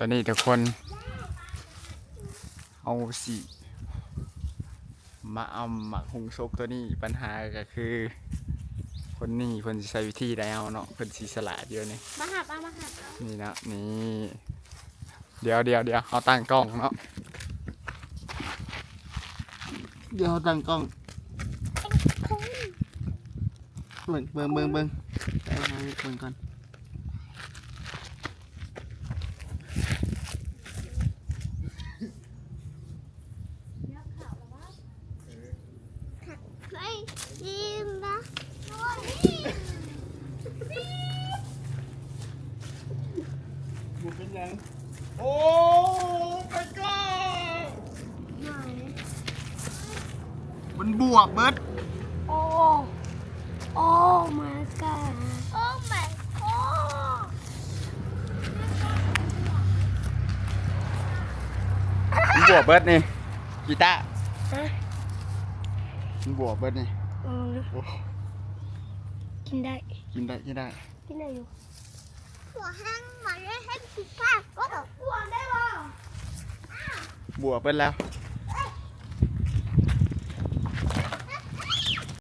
ตอนนี้ทุกคน เอาสิ มาเอาหมักหุงซกตัวนี้ปัญหาก็คือ คนนี้เพิ่นสิใช้วิธีใดเอาเนาะเพิ่นสิสละเดียวนี่มาหับเอามาหับเอานี่นะนี่ เดี๋ยวเดี๋ยวเดี๋ยวเอาตั้งกล้องเนาะเดี๋ยวเอาตั้งกล้องเบิ่งเบิ่งเบิ่งเบิ่งเอามาเบิ่งก่อน เฮ้ยยิมนะ บุเป็นยัง โอ้ไปก่อนไหนมันบวกเบิดโอ้โอ้ my god โอ้ my god มัน บวกเบิดนี่กีตาร์ฮะมันบวกเบิดนี่อืมโอ้กินได้ กินได้กินได้กินได้อยู่หัวห้างมาเล่นให้กินข้าวก็ต้องหัวได้ป่ะบวกเบิดแล้วเ